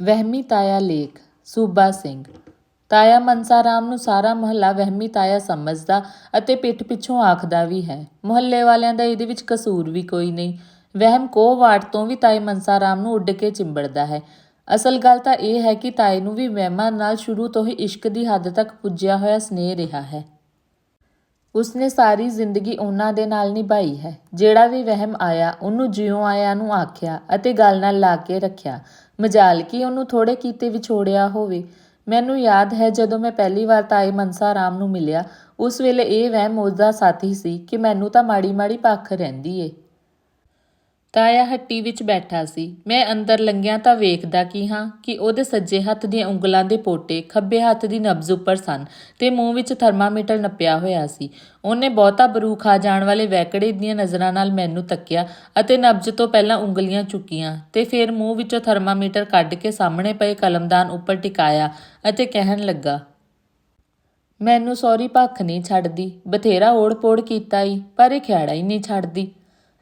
ਵਹਿਮੀ ਤਾਇਆ ਲੇਖ, ਸੂਬਾ ਸਿੰਘ। ਤਾਇਆ ਮਨਸਾ ਰਾਮ ਨੂੰ ਸਾਰਾ ਮਹੱਲਾ ਵਹਿਮੀ ਤਾਇਆ ਸਮਝਦਾ ਅਤੇ ਪਿੱਠ ਪਿੱਛੋਂ ਆਖਦਾ ਵੀ ਹੈ। ਮੁਹੱਲੇ ਵਾਲਿਆਂ ਦਾ ਇਹਦੇ ਵਿੱਚ ਕਸੂਰ ਵੀ ਕੋਈ ਨਹੀਂ। ਵਹਿਮ ਕੋ ਵਾਟ ਤੋਂ ਵੀ ਤਾਏ ਮਨਸਾ ਰਾਮ ਨੂੰ ਉੱਡ ਕੇ ਚਿੰਬੜਦਾ ਹੈ। ਅਸਲ ਗੱਲ ਤਾਂ ਇਹ ਹੈ ਕਿ ਤਾਏ ਨੂੰ ਵੀ ਵਹਿਮਾਂ ਨਾਲ ਸ਼ੁਰੂ ਤੋਂ ਹੀ ਇਸ਼ਕ ਦੀ ਹੱਦ ਤੱਕ ਪੁੱਜਿਆ ਹੋਇਆ ਸਨੇਹ ਰਿਹਾ ਹੈ। ਉਸਨੇ ਸਾਰੀ ਜ਼ਿੰਦਗੀ ਉਹਨਾਂ ਦੇ ਨਾਲ ਨਿਭਾਈ ਹੈ। ਜਿਹੜਾ ਵੀ ਵਹਿਮ ਆਇਆ, ਉਹਨੂੰ ਜਿਉਂ ਆਇਆ ਨੂੰ ਆਖਿਆ ਅਤੇ ਗੱਲ ਨਾਲ ਲਾ ਕੇ ਰੱਖਿਆ। ਮਜ਼ਾਲਕੀ ਉਹਨੂੰ ਥੋੜੇ ਕੀਤੇ ਵਿਛੋੜਿਆ ਹੋਵੇ। ਮੈਨੂੰ ਯਾਦ ਹੈ ਜਦੋਂ ਮੈਂ ਪਹਿਲੀ ਵਾਰ ਤਾਏ ਮਨਸਾ ਰਾਮ ਨੂੰ ਮਿਲਿਆ, ਉਸ ਵੇਲੇ ਇਹ ਵਹਿਮ ਉਸਦਾ ਸਾਥੀ ਸੀ ਕਿ ਮੈਨੂੰ ਤਾਂ ਮਾੜੀ ਮਾੜੀ ਭੱਖ ਰਹਿੰਦੀ ਏ। ਤਾਇਆ ਹੱਟੀ ਵਿੱਚ ਬੈਠਾ ਸੀ। ਮੈਂ ਅੰਦਰ ਲੰਘਿਆ ਤਾਂ ਵੇਖਦਾ ਕੀ ਹਾਂ ਕਿ ਉਹਦੇ ਸੱਜੇ ਹੱਥ ਦੀਆਂ ਉਂਗਲਾਂ ਦੇ ਪੋਟੇ ਖੱਬੇ ਹੱਥ ਦੀ ਨਬਜ਼ ਉੱਪਰ ਸਨ ਤੇ ਮੂੰਹ ਵਿੱਚ ਥਰਮਾਮੀਟਰ ਨੱਪਿਆ ਹੋਇਆ ਸੀ। ਉਹਨੇ ਬਹੁਤਾ ਬਰੂਖ ਆ ਜਾਣ ਵਾਲੇ ਵੈਕੜੇ ਦੀਆਂ ਨਜ਼ਰਾਂ ਨਾਲ ਮੈਨੂੰ ਤੱਕਿਆ ਅਤੇ ਨਬਜ਼ ਤੋਂ ਪਹਿਲਾਂ ਉਂਗਲੀਆਂ ਚੁੱਕੀਆਂ ਤੇ ਫਿਰ ਮੂੰਹ ਵਿੱਚੋਂ ਥਰਮਾਮੀਟਰ ਕੱਢ ਕੇ ਸਾਹਮਣੇ ਪਏ ਕਲਮਦਾਨ ਉੱਪਰ ਟਿਕਾਇਆ ਅਤੇ ਕਹਿਣ ਲੱਗਾ, ਮੈਨੂੰ ਸੌਰੀ ਭੱਖ ਨਹੀਂ ਛੱਡਦੀ, ਬਥੇਰਾ ਓੜ-ਪੋੜ ਕੀਤਾ ਈ, ਪਰ ਇਹ ਖਿਆੜਾ ਹੀ ਨਹੀਂ ਛੱਡਦੀ।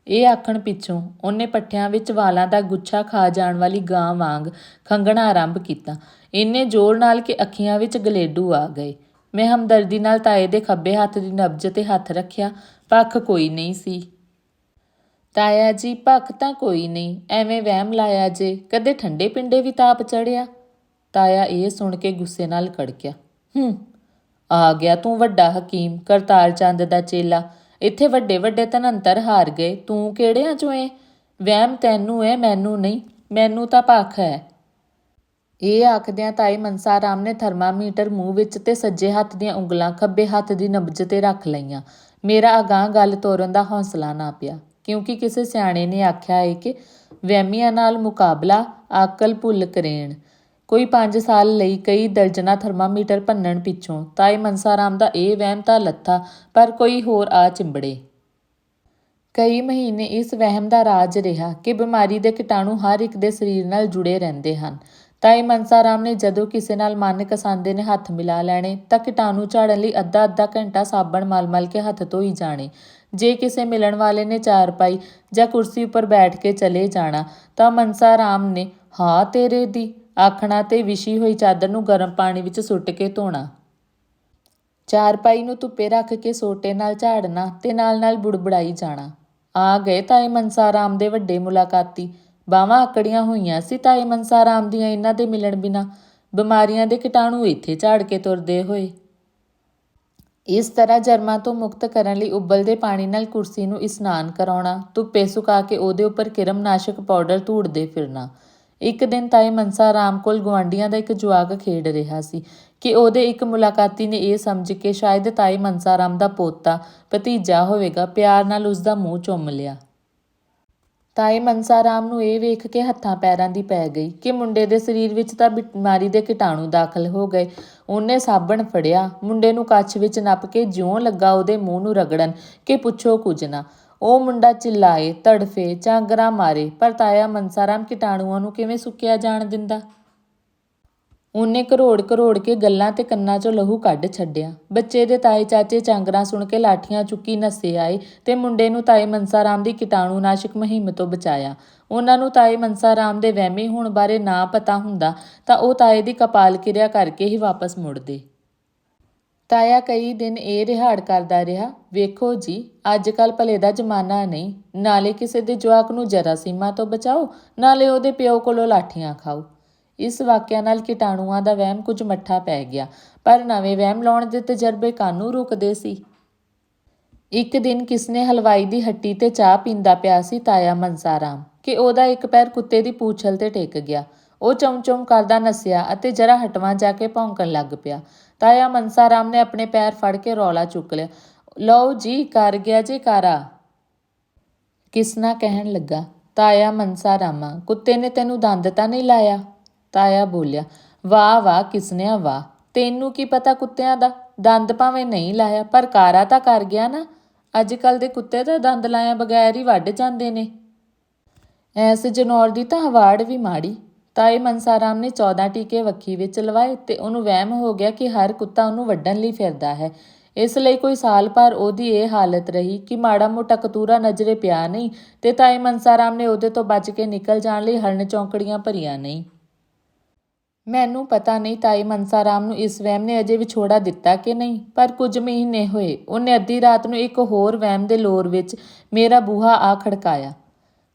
ਇਹ ਆਖਣ ਪਿੱਛੋਂ ਉਹਨੇ ਪੱਠਿਆਂ ਵਿੱਚ ਵਾਲਾਂ ਦਾ ਗੁੱਛਾ ਖਾ ਜਾਣ ਵਾਲੀ ਗਾਂ ਵਾਂਗ ਖੰਗਣਾ ਆਰੰਭ ਕੀਤਾ। ਇੰਨੇ ਜ਼ੋਰ ਨਾਲ ਕਿ ਅੱਖੀਆਂ ਵਿੱਚ ਗਲੇਡੂ ਆ ਗਏ। ਮੈਂ ਹਮਦਰਦੀ ਨਾਲ ਤਾਏ ਦੇ ਖੱਬੇ ਹੱਥ ਦੀ ਨਬਜ਼ ਤੇ ਹੱਥ ਰੱਖਿਆ। ਪੱਖ ਕੋਈ ਨਹੀਂ ਸੀ। ਤਾਇਆ ਜੀ, ਭੱਖ ਤਾਂ ਕੋਈ ਨਹੀਂ। ਐਵੇਂ ਵਹਿਮ ਲਾਇਆ ਜੇ, ਕਦੇ ਠੰਡੇ ਪਿੰਡੇ ਵੀ ਤਾਪ ਚੜਿਆ? ਤਾਇਆ ਇਹ ਸੁਣ ਕੇ ਗੁੱਸੇ ਨਾਲ ਕੜਕਿਆ। ਹੂੰ, ਆ ਗਿਆ ਤੂੰ ਵੱਡਾ ਹਕੀਮ ਕਰਤਾਰ ਚੰਦ ਦਾ ਚੇਲਾ। ਇੱਥੇ ਵੱਡੇ ਵੱਡੇ ਧਨੰਤਰ ਹਾਰ ਗਏ। ਤੂੰ ਕਿਹੜਿਆਂ ਚੋਂ ਏ? ਵਹਿਮ ਤੈਨੂੰ ਏ, ਮੈਨੂੰ ਨਹੀਂ। ਮੈਨੂੰ ਤਾਂ ਭੱਖ ਹੈ ਇਹ ਆਖਦਿਆਂ ਤਾਈ ਮਨਸਾ ਰਾਮ ਨੇ ਥਰਮਾਮੀਟਰ ਮੂੰਹ ਵਿੱਚ ਤੇ ਸੱਜੇ ਹੱਥ ਦੀਆਂ ਉਂਗਲਾਂ ਖੱਬੇ ਹੱਥ ਦੀ ਨਬਜ਼ ਤੇ ਰੱਖ ਲਈਆਂ। ਮੇਰਾ ਅਗਾਂਹ ਗੱਲ ਤੋਰਨ ਦਾ ਹੌਸਲਾ ਨਾ ਪਿਆ, ਕਿਉਂਕਿ ਕਿਸੇ ਸਿਆਣੇ ਨੇ ਆਖਿਆ ਏ ਕਿ ਵਹਿਮੀਆਂ ਨਾਲ ਮੁਕਾਬਲਾ ਆਕਲ ਭੁੱਲ ਕਰੇਣ। ਕੋਈ 5 ਸਾਲ ਲਈ ਕਈ ਦਰਜਨਾ ਥਰਮਾਮੀਟਰ ਭੰਨਣ ਪਿੱਛੋਂ ਤਾਏ ਮਨਸਾ ਰਾਮ ਦਾ ਇਹ ਵਹਿਮ ਤਾਂ ਲੱਥਾ, ਪਰ ਕੋਈ ਹੋਰ ਆ ਚਿੰਬੜੇ। ਕਈ ਮਹੀਨੇ ਇਸ ਵਹਿਮ ਦਾ ਰਾਜ ਰਿਹਾ ਕਿ ਬਿਮਾਰੀ ਦੇ ਕੀਟਾਣੂ ਹਰ ਇੱਕ ਦੇ ਸਰੀਰ ਨਾਲ ਜੁੜੇ ਰਹਿੰਦੇ ਹਨ। ਤਾਈ ਮਨਸਾ ਰਾਮ ਨੇ ਜਦੋਂ ਕਿਸੇ ਨਾਲ ਮਨ ਕਸਾਂਦੇ ਨੇ ਹੱਥ ਮਿਲਾ ਲੈਣੇ, ਤਾਂ ਕੀਟਾਣੂ ਝਾੜਨ ਲਈ ਅੱਧਾ ਅੱਧਾ ਘੰਟਾ ਸਾਬਣ ਮਲ-ਮਲ ਕੇ ਹੱਥ ਧੋਈ ਜਾਣੇ। ਜੇ ਕਿਸੇ ਮਿਲਣ ਵਾਲੇ ਨੇ ਚਾਰ ਪਾਈ ਜਾਂ ਕੁਰਸੀ ਉੱਪਰ ਬੈਠ ਕੇ ਚਲੇ ਜਾਣਾ, ਤਾਂ ਮਨਸਾ ਰਾਮ ਨੇ, ਹਾਂ ਤੇਰੇ ਦੀ। ਆਖਣਾ ਤੇ ਵਿਛੀ ਹੋਈ ਚਾਦਰ ਨੂੰ ਗਰਮ ਪਾਣੀ ਵਿੱਚ ਸੁੱਟ ਕੇ ਧੋਣਾ। ਚਾਰਪਾਈ ਨੂੰ ਧੁੱਪੇ ਰੱਖ ਕੇ ਸੋਟੇ ਨਾਲ ਝਾੜਨਾ ਤੇ ਨਾਲ-ਨਾਲ ਬੁੜਬੜਾਈ ਜਾਣਾ। ਆ ਗਏ ਤਾਏ ਮਨਸਾ ਰਾਮ ਦੇ ਵੱਡੇ ਮੁਲਾਕਾਤੀ। ਬਾਹਾਂ ਆਕੜੀਆਂ ਹੋਈਆਂ ਸੀ ਤਾਏ ਮਨਸਾ ਰਾਮ ਦੀਆਂ ਇਹਨਾਂ ਦੇ ਮਿਲਣ ਬਿਨਾ। ਬਿਮਾਰੀਆਂ ਦੇ ਕੀਟਾਣੂ ਇੱਥੇ ਝਾੜ ਕੇ ਤੁਰਦੇ ਹੋਏ। ਇਸ ਤਰ੍ਹਾਂ ਜਰਮਾਂ ਤੋਂ ਮੁਕਤ ਕਰਨ ਲਈ ਉਬਲਦੇ ਪਾਣੀ ਨਾਲ ਕੁਰਸੀ ਨੂੰ ਇਸ਼ਨਾਨ ਕਰਾਉਣਾ, ਧੁੱਪੇ ਸੁਕਾ ਕੇ ਉਹਦੇ ਉੱਪਰ ਕਿਰਮਨਾਸ਼ਕ ਪਾਊਡਰ ਧੂੜਦੇ ਫਿਰਨਾ ਇੱਕ ਦਿਨ ਤਾਏ ਮਨਸਾ ਰਾਮ ਕੋਲ ਗਵਾਂਡੀਆਂ ਦਾ ਇੱਕ ਜਵਾਕ ਖੇਡ ਰਿਹਾ ਸੀ ਕਿ ਉਹਦੇ ਇੱਕ ਮੁਲਾਕਾਤੀ ਨੇ ਇਹ ਸਮਝ ਕੇ ਸ਼ਾਇਦ ਤਾਏ ਮਨਸਾ ਰਾਮ ਦਾ ਪੋਤਾ, ਭਤੀਜਾ ਹੋਵੇਗਾ, ਪਿਆਰ ਨਾਲ ਉਸ ਦਾ ਮੂੰਹ ਚੁੰਮ ਲਿਆ। ਤਾਏ ਮਨਸਾ ਰਾਮ ਨੂੰ ਇਹ ਵੇਖ ਕੇ ਹੱਥਾਂ ਪੈਰਾਂ ਦੀ ਪੈ ਗਈ ਕਿ ਮੁੰਡੇ ਦੇ ਸਰੀਰ ਵਿੱਚ ਤਾਂ ਬਿਮਾਰੀ ਦੇ ਕੀਟਾਣੂ ਦਾਖਲ ਹੋ ਗਏ। ਉਹਨੇ ਸਾਬਣ ਫੜਿਆ, ਮੁੰਡੇ ਨੂੰ ਕੱਛ ਵਿੱਚ ਨੱਪ ਕੇ ਜਿਉਂ ਲੱਗਾ ਉਹਦੇ ਮੂੰਹ ਨੂੰ ਰਗੜਨ ਕਿ ਪੁੱਛੋ ਕੁਝ ਨਾ। ਉਹ ਮੁੰਡਾ ਚਿল্ਲਾਏ ਤੜਫੇ, ਚਾਂਗਰਾ ਮਾਰੇ, ਪਰ ਤਾਇਆ ਮਨਸਾਰਾਮ ਕੀਟਾਣੂਆਂ ਨੂੰ ਕਿਵੇਂ ਸੁੱਕਿਆ ਜਾਣ ਦਿੰਦਾ? ਉਹਨੇ ਕਰੋੜ ਕਰੋੜ ਕੇ ਗੱਲਾਂ ਤੇ ਕੰਨਾਂ 'ਚੋਂ ਲਹੂ ਕੱਢ ਛੱਡਿਆ। ਬੱਚੇ ਦੇ ਤਾਏ ਚਾਚੇ ਚਾਂਗਰਾ ਸੁਣ ਕੇ ਲਾਠੀਆਂ ਚੁੱਕੀ ਨੱਸੇ ਆਏ ਤੇ ਮੁੰਡੇ ਨੂੰ ਤਾਏ ਮਨਸਾਰਾਮ ਦੀ ਕੀਟਾਣੂ ਨਾਸ਼ਕ ਮੁਹਿੰਮ ਤੋਂ ਬਚਾਇਆ। ਉਹਨਾਂ ਨੂੰ ਤਾਏ ਮਨਸਾਰਾਮ ਦੇ ਵਹਿਮੀ ਹੋਣ ਬਾਰੇ ਨਾ ਪਤਾ ਹੁੰਦਾ ਤਾਂ ਉਹ ਤਾਏ ਦੀ ਕਪਾਲ ਕਿਰਿਆ ਕਰਕੇ ਹੀ ਵਾਪਸ ਮੁੜਦੇ। ਤਾਇਆ ਕਈ ਦਿਨ ਇਹ ਰਿਹਾੜ ਕਰਦਾ ਰਿਹਾ। ਵੇਖੋ ਜੀ ਅੱਜ ਕੱਲ ਭਲੇ ਦਾ ਜ਼ਮਾਨਾ ਨਹੀਂ। ਨਾਲੇ ਕਿਸੇ ਦੇ ਜਵਾਕ ਨੂੰ ਜਰਾ ਸੀਮਾ ਤੋਂ ਬਚਾਓ, ਨਾਲੇ ਉਹਦੇ ਪਿਓ ਕੋਲੋਂ ਲਾਠੀਆਂ ਖਾਓ। ਇਸ ਵਾਕਿਆ ਨਾਲ ਕੀਟਾਣੂਆਂ ਦਾ ਵਹਿਮ ਕੁਝ ਮੱਠਾ ਪੈ ਗਿਆ, ਪਰ ਨਵੇਂ ਵਹਿਮ ਲਾਉਣ ਦੇ ਤਜਰਬੇ ਕਾਨੂੰ ਰੁਕਦੇ ਸੀ? ਇੱਕ ਦਿਨ ਕਿਸਨੇ ਹਲਵਾਈ ਦੀ ਹੱਟੀ ਤੇ ਚਾਹ ਪੀਂਦਾ ਪਿਆ ਸੀ ਤਾਇਆ ਮਨਸਾਰਾਮ, ਕਿ ਉਹਦਾ ਇੱਕ ਪੈਰ ਕੁੱਤੇ ਦੀ ਪੂਛਲ ਤੇ ਟਿਕ ਗਿਆ। ਉਹ ਚੌਂ-ਚੌਂ ਕਰਦਾ ਨਸਿਆ ਅਤੇ ਜਰਾ ਹਟਵਾਂ ਜਾ ਕੇ ਭੌਂਕਣ ਲੱਗ ਪਿਆ। ਤਾਇਆ ਮਨਸਾਰਾਮ ਨੇ ਆਪਣੇ ਪੈਰ ਫੜ ਕੇ ਰੌਲਾ ਚੁੱਕ ਲਿਆ। ਲਓ ਜੀ, ਕਰ ਗਿਆ ਜੀ ਕਾਰਾ। ਕਿਸਨਾ ਕਹਿਣ ਲੱਗਾ। ਤਾਇਆ ਮਨਸਾ ਰਾਮਾ, ਕੁੱਤੇ ਨੇ ਤੈਨੂੰ ਦੰਦ ਤਾਂ ਨਹੀਂ ਲਾਇਆ? ਤਾਇਆ ਬੋਲਿਆ, ਵਾਹ ਵਾਹ, ਕਿਸਨਿਆ, ਵਾਹ। ਤੈਨੂੰ ਕੀ ਪਤਾ ਕੁੱਤਿਆਂ ਦਾ? ਦੰਦ ਭਾਵੇਂ ਨਹੀਂ ਲਾਇਆ, ਪਰ ਕਾਰਾ ਤਾਂ ਕਰ ਗਿਆ ਨਾ। ਅੱਜ ਕੱਲ ਦੇ ਕੁੱਤੇ ਤਾਂ ਦੰਦ ਲਾਇਆ ਬਗੈਰ ਹੀ ਵੱਢ ਜਾਂਦੇ ਨੇ। ਐਸ ਜਨੌਰ ਦੀ ਤਾਂ ਹਵਾੜ ਵੀ ਮਾੜੀ। ਤਾਏ ਮਨਸਾਰਾਮ ਨੇ 14 ਟੀਕੇ ਵੱਖੀ ਵਿੱਚ ਲਵਾਏ ਤੇ ਉਹਨੂੰ ਵਹਿਮ ਹੋ ਗਿਆ ਕਿ ਹਰ ਕੁੱਤਾ ਉਹਨੂੰ ਵੱਢਣ ਲਈ ਫਿਰਦਾ ਹੈ। ਇਸ ਲਈ ਕੋਈ ਸਾਲ ਭਰ ਉਹਦੀ ਇਹ ਹਾਲਤ ਰਹੀ ਕਿ ਮਾੜਾ ਮੋਟਾ ਕਤੂਰਾ ਨਜ਼ਰੇ ਪਿਆ ਨਹੀਂ ਤੇ ਤਾਏ ਮਨਸਾਰਾਮ ਨੇ ਉਹਦੇ ਤੋਂ ਬਚ ਕੇ ਨਿਕਲ ਜਾਣ ਲਈ ਹਰਨ ਚੌਂਕੜੀਆਂ ਭਰੀਆਂ ਨਹੀਂ। ਮੈਨੂੰ ਪਤਾ ਨਹੀਂ ਤਾਈ ਮਨਸਾ ਰਾਮ ਨੂੰ ਇਸ ਵਹਿਮ ਨੇ ਅਜੇ ਵਿਛੋੜਾ ਦਿੱਤਾ ਕਿ ਨਹੀਂ, ਪਰ ਕੁਝ ਮਹੀਨੇ ਹੋਏ, ਉਹਨੇ ਅੱਧੀ ਰਾਤ ਨੂੰ ਇੱਕ ਹੋਰ ਵਹਿਮ ਦੇ ਲੋਰ ਵਿੱਚ ਮੇਰਾ ਬੂਹਾ ਆ ਖੜਕਾਇਆ।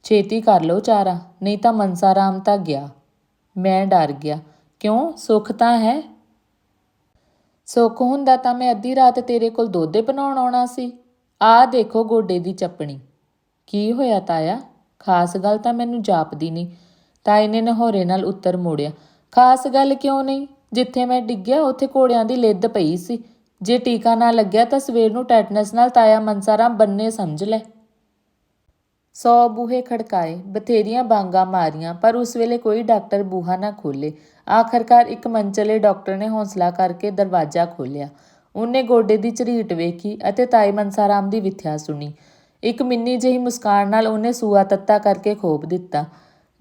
ਛੇਤੀ ਕਰ ਲਓ ਚਾਰਾ, ਨਹੀਂ ਤਾਂ ਮਨਸਾ ਰਾਮ ਤਾਂ ਗਿਆ। ਮੈਂ ਡਰ ਗਿਆ। ਕਿਉਂ? ਸੁੱਖ ਤਾਂ ਹੈ। ਸੁੱਖ ਹੁੰਦਾ ਤਾਂ ਮੈਂ ਅੱਧੀ ਰਾਤ ਤੇਰੇ ਕੋਲ ਦੋਧੇ ਬਣਾਉਣ ਆਉਣਾ ਸੀ। ਆਹ ਦੇਖੋ ਗੋਡੇ ਦੀ ਚੱਪਣੀ। ਕੀ ਹੋਇਆ ਤਾਇਆ? ਖਾਸ ਗੱਲ ਤਾਂ ਮੈਨੂੰ ਜਾਪਦੀ ਨਹੀਂ। ਤਾਏ ਨੇ ਨਹੋਰੇ ਨਾਲ ਉੱਤਰ ਮੋੜਿਆ। ਖਾਸ ਗੱਲ ਕਿਉਂ ਨਹੀਂ? ਜਿੱਥੇ ਮੈਂ ਡਿੱਗਿਆ, ਉੱਥੇ ਘੋੜਿਆਂ ਦੀ ਲਿੱਦ ਪਈ ਸੀ। ਜੇ ਟੀਕਾ ਨਾ ਲੱਗਿਆ ਤਾਂ ਸਵੇਰ ਨੂੰ ਟੈਟਨਸ ਨਾਲ ਤਾਇਆ ਮਨਸਾਰਾਮ ਬੰਨੇ ਸਮਝ ਲੈ। ਸੌ ਬੂਹੇ ਖੜਕਾਏ, ਬਥੇਰੀਆਂ ਬਾਂਗਾ ਮਾਰੀਆਂ, ਪਰ ਉਸ ਵੇਲੇ ਕੋਈ ਡਾਕਟਰ ਬੂਹਾ ਨਾ ਖੋਲੇ ਆਖਰਕਾਰ ਇੱਕ ਮੰਚਲੇ ਡਾਕਟਰ ਨੇ ਹੌਸਲਾ ਕਰਕੇ ਦਰਵਾਜ਼ਾ ਖੋਲ੍ਹਿਆ। ਉਹਨੇ ਗੋਡੇ ਦੀ ਝਰੀਟ ਵੇਖੀ ਅਤੇ ਤਾਈ ਮਨਸਾਰਾਮ ਦੀ ਵਿਥਿਆ ਸੁਣੀ। ਇੱਕ ਮਿੰਨੀ ਜਿਹੀ ਮੁਸਕਾਨ ਨਾਲ ਉਹਨੇ ਸੂਆ ਤੱਤਾ ਕਰਕੇ ਖੋਪ ਦਿੱਤਾ।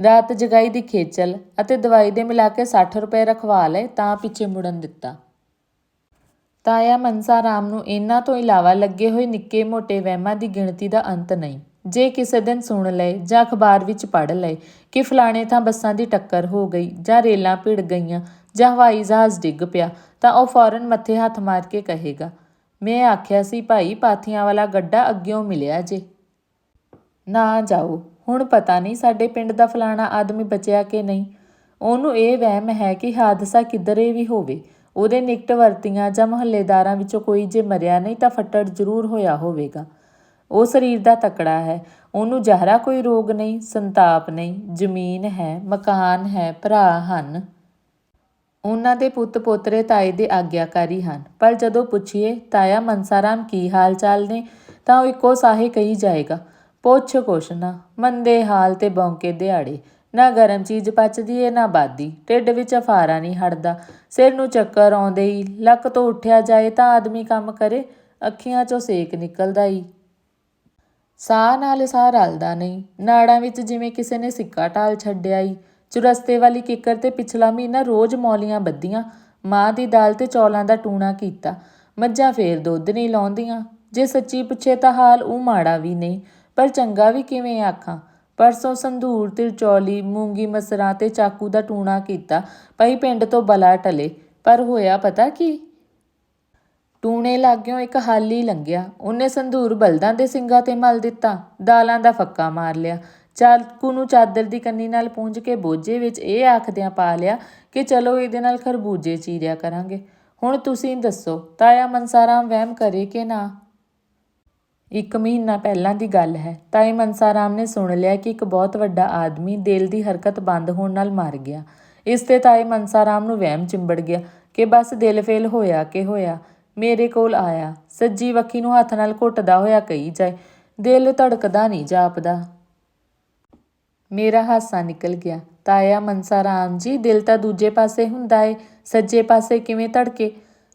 ਰਾਤ ਜਗਾਈ ਦੀ ਖੇਚਲ ਅਤੇ ਦਵਾਈ ਦੇ ਮਿਲਾ ਕੇ 60 ਰੁਪਏ ਰਖਵਾ ਲਏ, ਤਾਂ ਪਿੱਛੇ ਮੁੜਨ ਦਿੱਤਾ। ਤਾਇਆ ਮਨਸਾ ਰਾਮ ਨੂੰ ਇਹਨਾਂ ਤੋਂ ਇਲਾਵਾ ਲੱਗੇ ਹੋਏ ਨਿੱਕੇ ਮੋਟੇ ਵਹਿਮਾਂ ਦੀ ਗਿਣਤੀ ਦਾ ਅੰਤ ਨਹੀਂ। ਜੇ ਕਿਸੇ ਦਿਨ ਸੁਣ ਲਏ ਜਾਂ ਅਖਬਾਰ ਵਿੱਚ ਪੜ੍ਹ ਲਏ ਕਿ ਫਲਾਣੇ ਥਾਂ ਬੱਸਾਂ ਦੀ ਟੱਕਰ ਹੋ ਗਈ ਜਾਂ ਰੇਲਾਂ ਭਿੜ ਗਈਆਂ ਜਾਂ ਹਵਾਈ ਜਹਾਜ਼ ਡਿੱਗ ਪਿਆ, ਤਾਂ ਉਹ ਫੌਰਨ ਮੱਥੇ ਹੱਥ ਮਾਰ ਕੇ ਕਹੇਗਾ, ਮੈਂ ਆਖਿਆ ਸੀ ਭਾਈ ਪਾਥੀਆਂ ਵਾਲਾ ਗੱਡਾ ਅੱਗਿਓਂ ਮਿਲਿਆ ਜੇ। ਨਾ ਜਾਓ, ਹੁਣ ਪਤਾ ਨਹੀਂ ਸਾਡੇ ਪਿੰਡ ਦਾ ਫਲਾਣਾ ਆਦਮੀ ਬਚਿਆ ਕਿ ਨਹੀਂ। ਉਹਨੂੰ ਇਹ ਵਹਿਮ ਹੈ ਕਿ ਹਾਦਸਾ ਕਿੱਧਰੇ ਵੀ ਹੋਵੇ, ਉਹਦੇ ਨਿਕਟ ਵਰਤੀਆਂ ਜਾਂ ਮੁਹੱਲੇਦਾਰਾਂ ਵਿੱਚੋਂ ਕੋਈ ਜੇ ਮਰਿਆ ਨਹੀਂ ਤਾਂ ਫੱਟੜ ਜ਼ਰੂਰ ਹੋਇਆ ਹੋਵੇਗਾ। ਉਹ ਸਰੀਰ ਦਾ ਤਕੜਾ ਹੈ। ਉਹਨੂੰ ਜ਼ਹਰਾ ਕੋਈ ਰੋਗ ਨਹੀਂ, ਸੰਤਾਪ ਨਹੀਂ। ਜ਼ਮੀਨ ਹੈ, ਮਕਾਨ ਹੈ, ਭਰਾ ਹਨ। ਉਹਨਾਂ ਦੇ ਪੁੱਤ ਪੋਤਰੇ ਤਾਏ ਦੇ ਆਗਿਆਕਾਰੀ ਹਨ। ਪਰ ਜਦੋਂ ਪੁੱਛੀਏ, ਤਾਇਆ ਮਨਸਾਰਾਮ ਕੀ ਹਾਲ ਚਾਲ ਨੇ, ਤਾਂ ਉਹ ਇੱਕੋ ਸਾਹੇ ਕਹੀ ਜਾਏਗਾ, ਪੁੱਛ ਕੁਛ ਨਾ, ਮੰਦੇ ਹਾਲ ਤੇ ਬੌਂਕੇ ਦਿਹਾੜੇ। ਨਾ ਗਰਮ ਚੀਜ਼ ਪਚਦੀ ਏ ਨਾ ਬਾਦੀ। ਢਿੱਡ ਵਿੱਚ ਅਫਾਰਾ ਨਹੀਂ ਹਟਦਾ। ਸਿਰ ਨੂੰ ਚੱਕਰ ਆਉਂਦੇ ਹੀ, ਲੱਕ ਤੋਂ ਉੱਠਿਆ ਜਾਏ ਤਾਂ ਆਦਮੀ ਕੰਮ ਕਰੇ। ਅੱਖੀਆਂ 'ਚੋਂ ਸੇਕ ਨਿਕਲਦਾ ਹੀ ਸਾਹ ਨਾਲ ਸਾਹ ਰਲਦਾ ਨਹੀਂ। ਨਾੜਾਂ ਵਿੱਚ ਜਿਵੇਂ ਕਿਸੇ ਨੇ ਸਿੱਕਾ ਢਾਲ ਛੱਡਿਆ ਈ। ਚੁਰਸਤੇ ਵਾਲੀ ਕਿੱਕਰ ਤੇ ਪਿਛਲਾ ਮਹੀਨਾ ਰੋਜ਼ ਮੌਲੀਆਂ ਬੱਧੀਆਂ, ਮਾਂ ਦੀ ਦਾਲ ਤੇ ਚੌਲਾਂ ਦਾ ਟੂਣਾ ਕੀਤਾ। ਮੱਝਾਂ ਫੇਰ ਦੁੱਧ ਨਹੀਂ ਲਾਉਂਦੀਆਂ। ਜੇ ਸੱਚੀ ਪੁੱਛੇ ਤਾਂ ਹਾਲ ਉਹ ਮਾੜਾ ਵੀ ਨਹੀਂ, ਪਰ ਚੰਗਾ ਵੀ ਕਿਵੇਂ ਆਖਾਂ? ਪਰਸੋਂ ਸੰਧੂਰ, ਤਿਰਚੌਲੀ, ਮੂੰਗੀ ਮਸਰਾਂ ਤੇ ਚਾਕੂ ਦਾ ਟੂਣਾ ਕੀਤਾ। ਪਈ ਪਿੰਡ ਤੋਂ ਬਲਾ ਟਲੇ। ਪਰ ਹੋਇਆ ਪਤਾ ਕੀ? ਟੂਣੇ ਲਾਗਿਓ ਇੱਕ ਹਾਲੀ ਲੰਘਿਆ। ਉਹਨੇ ਸੰਧੂਰ ਬਲਦਾਂ ਦੇ ਸਿੰਗਾਂ ਤੇ ਮਲ ਦਿੱਤਾ। ਦਾਲਾਂ ਦਾ ਫੱਕਾ ਮਾਰ ਲਿਆ। ਚਾਕੂ ਨੂੰ ਚਾਦਰ ਦੀ ਕੰਨੀ ਨਾਲ ਪੂੰਝ ਕੇ ਬੋਝੇ ਵਿੱਚ ਇਹ ਆਖਦਿਆਂ ਪਾ ਲਿਆ ਕਿ ਚਲੋ ਇਹਦੇ ਨਾਲ ਖਰਬੂਜੇ ਚੀਰਿਆ ਕਰਾਂਗੇ। ਹੁਣ ਤੁਸੀਂ ਦੱਸੋ, ਤਾਇਆ ਮਨਸਾਰਾਮ ਵਹਿਮ ਕਰੇ ਕਿ ਨਾ? ਇੱਕ ਮਹੀਨਾ ਪਹਿਲਾਂ ਦੀ ਗੱਲ ਹੈ। ਤਾਈ ਮਨਸਾਰਾਮ ਨੇ ਸੁਣ ਲਿਆ ਕਿ ਇੱਕ ਬਹੁਤ ਵੱਡਾ ਆਦਮੀ ਦਿਲ ਦੀ ਹਰਕਤ ਬੰਦ ਹੋਣ ਨਾਲ ਮਰ ਗਿਆ। ਇਸ ਤੇ ਤਾਈ ਮਨਸਾਰਾਮ ਨੂੰ ਵਹਿਮ ਚਿੰਬੜ ਗਿਆ ਕਿ ਬਸ ਦਿਲ ਫੇਲ ਹੋਇਆ ਕਿ ਹੋਇਆ। ਮੇਰੇ ਕੋਲ ਆਇਆ। ਸੱਜੀ ਵੱਖੀ ਨੂੰ ਹੱਥ ਨਾਲ ਘੁੱਟਦਾ ਹੋਇਆ ਕਹੀ ਜਾਏ, ਦਿਲ ਧੜਕਦਾ ਨਹੀਂ ਜਾਪਦਾ। ਮੇਰਾ ਹਾਸਾ ਨਿਕਲ ਗਿਆ। ਤਾਇਆ ਮਨਸਾ ਰਾਮ ਜੀ, ਦਿਲ ਤਾਂ ਦੂਜੇ ਪਾਸੇ ਹੁੰਦਾ ਏ, ਸੱਜੇ ਪਾਸੇ ਕਿਵੇਂ ਧੜਕੇ?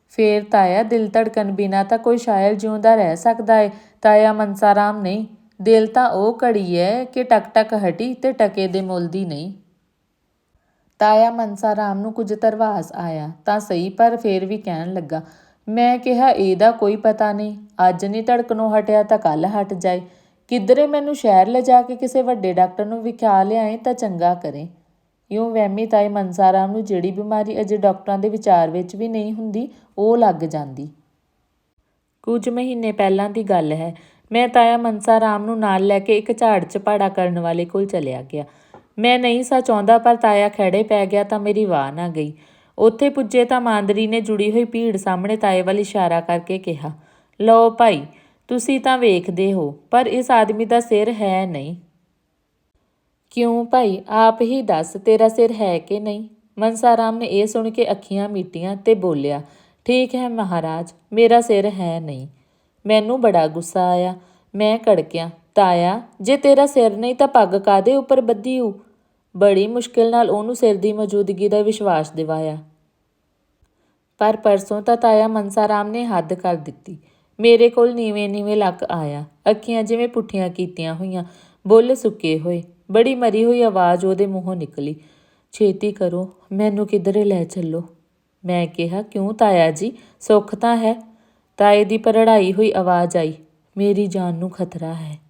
ਫੇਰ ਤਾਇਆ, ਦਿਲ ਧੜਕਣ ਬਿਨਾ ਤਾਂ ਕੋਈ ਸ਼ਾਇਰ ਜਿਉਂਦਾ ਰਹਿ ਸਕਦਾ ਏ। ਤਾਇਆ ਮਨਸਾ ਰਾਮ, ਨਹੀਂ, ਦਿਲ ਤਾਂ ਉਹ ਘੜੀ ਏ ਕਿ ਟਕ ਟਕ ਹਟੀ ਤੇ ਟਕੇ ਦੇ ਮੁੱਲ ਦੀ ਨਹੀਂ। ਤਾਇਆ ਮਨਸਾ ਰਾਮ ਨੂੰ ਕੁਝ ਤਰਵਾਸ ਆਇਆ ਤਾਂ ਸਹੀ, ਪਰ ਫੇਰ ਵੀ ਕਹਿਣ ਲੱਗਾ ਮੈਂ ਕਿਹਾ, ਇਹਦਾ ਕੋਈ ਪਤਾ ਨਹੀਂ। ਅੱਜ ਨਹੀਂ ਧੜਕਣੋਂ ਹਟਿਆ ਤਾਂ ਕੱਲ ਹਟ ਜਾਏ। ਕਿਧਰੇ ਮੈਨੂੰ ਸ਼ਹਿਰ ਲਿਜਾ ਕੇ ਕਿਸੇ ਵੱਡੇ ਡਾਕਟਰ ਨੂੰ ਵਿਖਾ ਲਿਆਏ ਤਾਂ ਚੰਗਾ ਕਰੇ। ਇਉਂ ਵਹਿਮੀ ਤਾਈ ਮਨਸਾਰਾਮ ਨੂੰ ਜਿਹੜੀ ਬਿਮਾਰੀ ਅਜੇ ਡਾਕਟਰਾਂ ਦੇ ਵਿਚਾਰ ਵਿੱਚ ਵੀ ਨਹੀਂ ਹੁੰਦੀ, ਉਹ ਲੱਗ ਜਾਂਦੀ। ਕੁਝ ਮਹੀਨੇ ਪਹਿਲਾਂ ਦੀ ਗੱਲ ਹੈ। ਮੈਂ ਤਾਇਆ ਮਨਸਾ ਰਾਮ ਨੂੰ ਨਾਲ ਲੈ ਕੇ ਇੱਕ ਝਾੜ ਝਪਾੜਾ ਕਰਨ ਵਾਲੇ ਕੋਲ ਚਲਿਆ ਗਿਆ। ਮੈਂ ਨਹੀਂ ਸਾ ਚਾਹੁੰਦਾ, ਪਰ ਤਾਇਆ ਖੜੇ ਪੈ ਗਿਆ ਤਾਂ ਮੇਰੀ ਵਾਹ ਨਾ ਗਈ। ਉੱਥੇ ਪੁੱਜੇ ਤਾਂ ਮਾਂਦਰੀ ਨੇ ਜੁੜੀ ਹੋਈ ਭੀੜ ਸਾਹਮਣੇ ਤਾਏ ਵੱਲ ਇਸ਼ਾਰਾ ਕਰਕੇ ਕਿਹਾ, ਲਓ ਭਾਈ, ਤੁਸੀਂ ਤਾਂ ਵੇਖਦੇ ਹੋ, ਪਰ ਇਸ ਆਦਮੀ ਦਾ ਸਿਰ ਹੈ ਨਹੀਂ। ਕਿਉਂ ਭਾਈ, ਆਪ ਹੀ ਦੱਸ, ਤੇਰਾ ਸਿਰ ਹੈ ਕਿ ਨਹੀਂ? ਮਨਸਾ ਰਾਮ ਨੇ ਇਹ ਸੁਣ ਕੇ ਅੱਖੀਆਂ ਮੀਟੀਆਂ ਤੇ ਬੋਲਿਆ, ਠੀਕ ਹੈ ਮਹਾਰਾਜ, ਮੇਰਾ ਸਿਰ ਹੈ ਨਹੀਂ। ਮੈਨੂੰ ਬੜਾ ਗੁੱਸਾ ਆਇਆ, ਮੈਂ ਕੜਕਿਆ, ਤਾਇਆ, ਜੇ ਤੇਰਾ ਸਿਰ ਨਹੀਂ ਤਾਂ ਪੱਗ ਕਾਦੇ ਉੱਪਰ ਬੱਧੀ ਹੂ ਬੜੀ ਮੁਸ਼ਕਿਲ ਨਾਲ ਉਹਨੂੰ ਸਿਰ ਦੀ ਮੌਜੂਦਗੀ ਦਾ ਵਿਸ਼ਵਾਸ ਦਿਵਾਇਆ। ਪਰ ਪਰਸੋਂ ਤਾਂ ਤਾਇਆ ਮਨਸਾ ਰਾਮ ਨੇ ਹੱਦ ਕਰ ਦਿੱਤੀ। ਮੇਰੇ ਕੋਲ ਨੀਵੇਂ ਨੀਵੇਂ ਲੱਕ ਆਇਆ। ਅੱਖੀਆਂ ਜਿਵੇਂ ਪੁੱਠੀਆਂ ਕੀਤੀਆਂ ਹੋਈਆਂ। ਬੁੱਲ ਸੁੱਕੇ ਹੋਏ। ਬੜੀ ਮਰੀ ਹੋਈ ਆਵਾਜ਼ ਉਹਦੇ ਮੂੰਹੋਂ ਨਿਕਲੀ। ਛੇਤੀ ਕਰੋ, ਮੈਨੂੰ ਕਿਧਰੇ ਲੈ ਚੱਲੋ। ਮੈਂ ਕਿਹਾ, ਕਿਉਂ ਤਾਇਆ ਜੀ? ਸੁੱਖ ਤਾਂ ਹੈ? ਤਾਏ ਦੀ ਪਰੜਾਈ ਹੋਈ ਆਵਾਜ਼ ਆਈ। ਮੇਰੀ ਜਾਨ ਨੂੰ ਖਤਰਾ ਹੈ।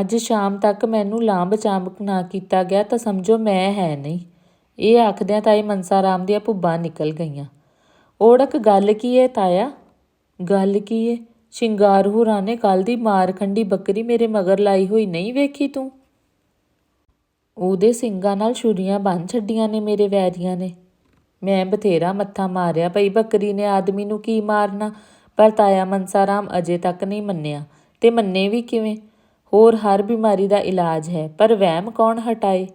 ਅੱਜ ਸ਼ਾਮ ਤੱਕ ਮੈਨੂੰ ਲਾਂਭ ਚਾਂਬ ਨਾ ਕੀਤਾ ਗਿਆ ਤਾਂ ਸਮਝੋ ਮੈਂ ਹੈ ਨਹੀਂ। ਇਹ ਆਖਦਿਆਂ ਤਾਏ ਮਨਸਾ ਰਾਮ ਦੀਆਂ ਭੁੱਬਾਂ ਨਿਕਲ ਗਈਆਂ। ਓੜਕ, ਗੱਲ ਕੀ ਏ ਤਾਇਆ? ਗੱਲ ਕੀ ਏ? ਸ਼ਿੰਗਾਰ ਹੁਰਾਂ ਨੇ ਕੱਲ ਦੀ ਮਾਰਖੰਡੀ ਬੱਕਰੀ ਮੇਰੇ ਮਗਰ ਲਾਈ ਹੋਈ ਨਹੀਂ ਵੇਖੀ ਤੂੰ? ਉਹਦੇ ਸਿੰਘਾਂ ਨਾਲ ਛੁਰੀਆਂ ਬੰਨ ਛੱਡੀਆਂ ਨੇ ਮੇਰੇ ਵੈਰੀਆਂ ਨੇ। ਮੈਂ ਬਥੇਰਾ ਮੱਥਾ ਮਾਰਿਆ ਭਈ ਬੱਕਰੀ ਨੇ ਆਦਮੀ ਨੂੰ ਕੀ ਮਾਰਨਾ, ਪਰ ਤਾਇਆ ਮਨਸਾ ਰਾਮ ਅਜੇ ਤੱਕ ਨਹੀਂ ਮੰਨਿਆ। ਤੇ ਮੰਨੇ ਵੀ ਕਿਵੇਂ? ਹੋਰ ਹਰ ਬਿਮਾਰੀ ਦਾ ਇਲਾਜ ਹੈ ਪਰ ਵਹਿਮ ਕੌਣ ਹਟਾਏ?